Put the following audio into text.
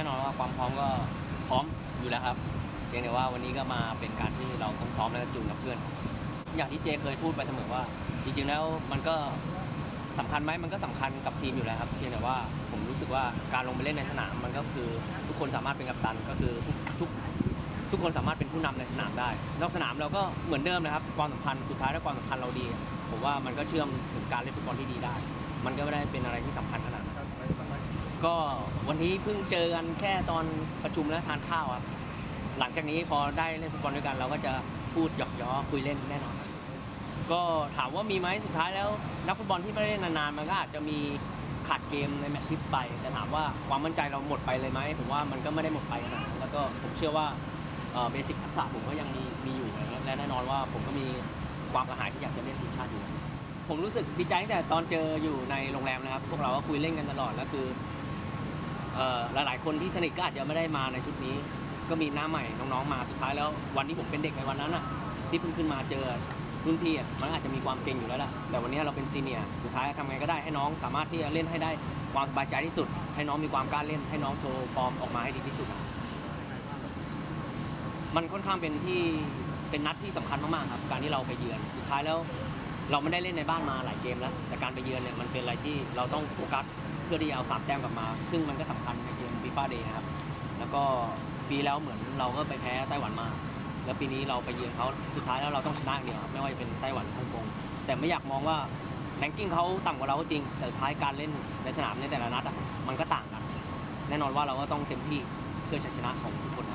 น่นอนว่าความพร้อมก็พร้อมอยู่แล้วครับเพียงแต่ว่าวันนี้ก็มาเป็นการที่เราต้องซ้อมแล้วก็จูนกับเพื่อน อย่างที่เจเคยพูดไปเสมอว่า จริงๆแล้วมันก็สำคัญไหมมันก็สำคัญกับทีมอยู่แล้วครับเพียงแต่ว่าผมรู้สึกว่าการลงไปเล่นในสนามมันก็คือทุกคนสามารถเป็นกัปตันก็คือทุกทุกทุกคนสามารถเป็นผู้นำในสนามได้ นอกสนามเราก็เหมือนเดิมนะครับ ความสัมพันธ์สุดท้ายถ้าความสัมพันธ์เราดี ผมว่ามันก็เชื่อมถึงการเล่นฟุตบอลที่ดีได้ มันก็ไม่ได้เป็นอะไรที่สำคัญ ก็วันนี้เพิ่งเจอกันแค่ตอนประชุมและทานข้าวครับ หลังจากนี้พอได้เล่นฟุตบอลด้วยกัน เราก็จะพูดหยอกล้อคุยเล่นแน่นอน ก็ถามว่ามีไหมสุดท้ายแล้ว นักฟุตบอลที่ไม่ได้เล่นนานๆมันก็อาจจะมีขาดเกมในแมตช์ที่ไป แต่ถามว่าความมั่นใจเราหมดไปเลยไหมผมว่ามันก็ไม่ได้หมดไปนาดนั้นแล้วก็ผมเชื่อว่าเบสิกทักษะผมก็ยังมีมีอยู่และแน่นอนว่าผมก็มีความกระหายที่อยากจะเล่นทีมชาติอยู่ ผมรู้สึกดีใจตั้งแต่ตอนเจออยู่ในโรงแรมนะครับ พวกเราก็คุยเล่นกันตลอดแล้วคือ หลายๆ คนที่สนิทก็อาจจะไม่ได้มาในชุดนี้ ก็มีหน้าใหม่น้องๆมาสุดท้ายแล้ววันที่ผมเป็นเด็กในวันนั้นอะที่เพิ่งขึ้นมาเจอรุ่นพี่อะมันอาจจะมีความเก่งอยู่แล้วแหละแต่วันนี้เราเป็นซีเนียร์สุดท้ายทำไงก็ได้ให้น้องสามารถที่จะเล่นให้ได้ความสบายใจที่สุด ให้น้องมีความกล้าเล่น ให้น้องโชว์ฟอร์มออกมาให้ดีที่สุด มันค่อนข้างเป็นที่เป็นนัดที่สำคัญมากๆครับ การที่เราไปเยือน สุดท้ายแล้ว เราไม่ได้เล่นในบ้านมาหลายเกมแล้ว แต่การไปเยือนเนี่ยมันเป็นอะไรที่เราต้องโฟกัสเพื่อที่จะเอาสามแต้มกลับมา ซึ่งมันก็สำคัญในเกมฟีฟ่าเดย์นะครับ แล้วก็ปีแล้วเหมือนเราก็ไปแพ้ไต้หวันมา แล้วปีนี้เราไปเยือนเขาสุดท้ายแล้วเราต้องชนะเดียวครับไม่ว่าจะเป็นไต้หวันฮ่องกงแต่ไม่อยากมองว่าแรงกิ้งเขาต่ำกว่าเราก็จริง แต่ท้ายการเล่นในสนามในแต่ละนัดอะมันก็ต่างกัน แน่นอนว่าเราก็ต้องเต็มที่เพื่อชัยชนะของทุกคน